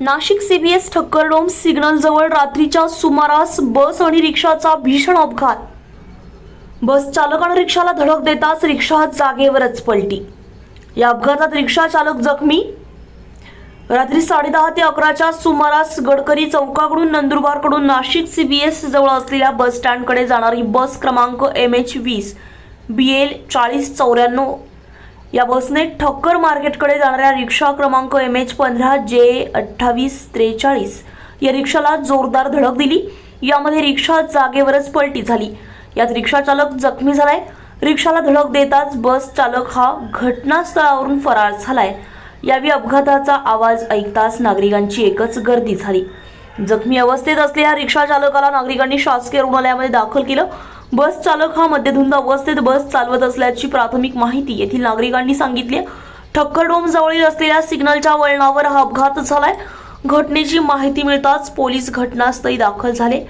Nashik CBS ठक्करडोम सिग्नलजवळ रात्रीच्या सुमारास बस आणि रिक्षाचा भीषण अपघात. बस चालकानं रिक्षाला धडक देताच रिक्षा जागेवरच पलटी. या अपघातात रिक्षा चालक जखमी. रात्री साडेदहा ते अकराच्या सुमारास गडकरी चौकाकडून नंदुरबारकडून नाशिक सीबीएस जवळ असलेल्या बस स्टँडकडे जाणारी बस क्रमांक एम एच वीस बी एल चाळीस चौऱ्याण्णव या बसने ठक्कर मार्केटकडे जाणाऱ्या रिक्षा क्रमांक एम एच पंधरा जे अठ्ठावीस त्रेचाळीस या रिक्षाला जोरदार धडक दिली. यामध्ये रिक्षा जागेवरच पलटी झाली. यात रिक्षा चालक जखमी झालाय. रिक्षाला धडक देताच बस चालक हा घटनास्थळावरून फरार झालाय. यावेळी अपघाताचा आवाज ऐकताच नागरिकांची एकच गर्दी झाली. जखमी अवस्थेत असलेल्या रिक्षा चालकाला नागरिकांनी शासकीय रुग्णालयामध्ये दाखल केलं. बस चालक हा मद्यधुंद अवस्थेत बस चालवत असल्याची प्राथमिक माहिती येथील नागरिकांनी सांगितली. ठक्करडोम जवळील असलेल्या सिग्नलच्या वळणावर हा अपघात झालाय. घटनेची माहिती मिळताच पोलीस घटनास्थळी दाखल झाले.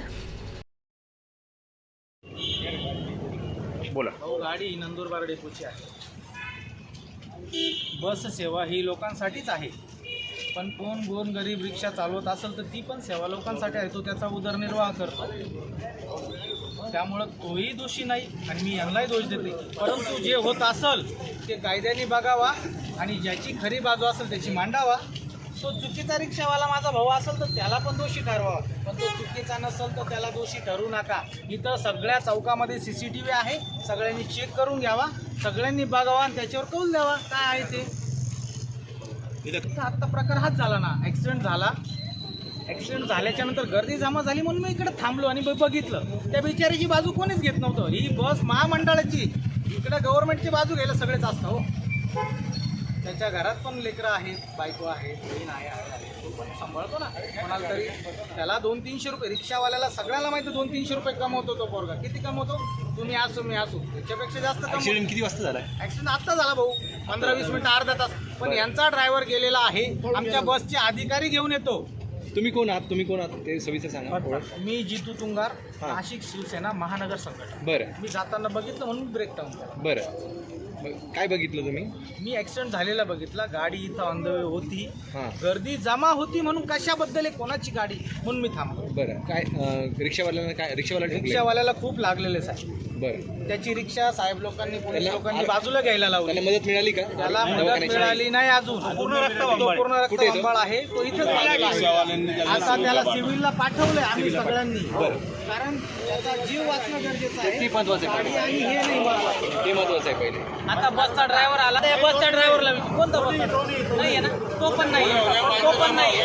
बोला. भाऊ गाडी नंदुरबार डेपोची आहे. बस सेवा ही लोकांसाठीच आहे. पण कोण गोर गरीब रिक्षा चालवत असेल तर ती पण सेवा लोकांसाठी आहे. तो त्याचा उदरनिर्वाह करतो. त्यामुळं तोही दोषी नाही आणि मी यांनाही दोष देते. परंतु जे होत असल ते कायद्याने बघावा आणि ज्याची खरी बाजू असेल त्याची मांडावा. तो चुकीचा रिक्षावाला माझा भाऊ असेल तर त्याला पण दोषी ठरवावा पण तो चुकीचा नसेल तर त्याला दोषी ठरवू नका. इथं सगळ्या चौकामध्ये सी सी टी व्ही आहे. सगळ्यांनी चेक करून घ्यावा. सगळ्यांनी बघावा आणि त्याच्यावर कौल द्यावा. काय आहे ते? इथं आत्ता प्रकार हाच झाला ना. ॲक्सिडेंट झाला. ॲक्सिडेंट झाल्याच्यानंतर गर्दी जमा झाली म्हणून मी इकडे थांबलो आणि बघितलं. त्या बिचारीची बाजू कोणीच घेत नव्हतं. ही बस महामंडळाची. इकडे गव्हर्नमेंटची बाजू घ्यायला सगळेच असतं हो. त्याच्या घरात पण लेकरं आहेत बायको आहे बहीण आहे. तो पण सांभाळतो ना. कोणाला तरी. त्याला दोन तीनशे रुपये. रिक्षावाल्याला सगळ्याला माहिती दोन तीनशे रुपये कमवतो तो पोरगा. किती कमवतो? तुम्ही असो मी असो. त्याच्यापेक्षा जास्त कमवतो ऍक्सिडेंट किती वाजता झालाय? ऍक्सिडेंट आत्ता झाला भाऊ. पंधरा वीस मिनिटं अर्धा तास. पण यांचा ड्रायव्हर गेलेला आहे. आमच्या बसचे अधिकारी घेऊन येतो. तुम्ही कोण आहात? तुम्ही कोण आहात? ते सविस्तर सांगा. मी जितू तुंगार हा. नाशिक शिवसेना महानगर संघटना बरं. मी जाताना बघितलं म्हणून ब्रेक टाऊन केला. बरं. मग काय बघितलं तुम्ही? मी ऍक्सिडेंट झालेला बघितला. गाडी इथं ऑन द वे होती. हां. गर्दी जमा होती म्हणून कशाबद्दल आहे कोणाची गाडी म्हणून मी थांबलो. बरं. काय अं, रिक्षावाल्यानं काय रिक्षावाला ठोकले? रिक्षावाल्याला खूप लागलेले साहेब. बरं. त्याची रिक्षा साहेब लोकांनी पोलीस त्याला- लोकांनी बाजूला घ्यायला लावली. त्याला मदत मिळाली का? त्याला मदत दवाखान्याची? मिळाली नाही अजून. पूर्ण रक्त तो पूर्ण रक्त कुठे आहे तो? आहे. आता त्याला सिव्हिलला पाठवलंय आम्ही सगळ्यांनी. कारण त्याचा जीव वाचणं गरजेचं आहे. ते आणि हे नाही हे महत्वाचं आहे पहिले. आता बसचा ड्रायव्हर आला. त्या बसच्या ड्रायव्हरला कोणता बस नाही ना? तो पण नाही तो पण नाही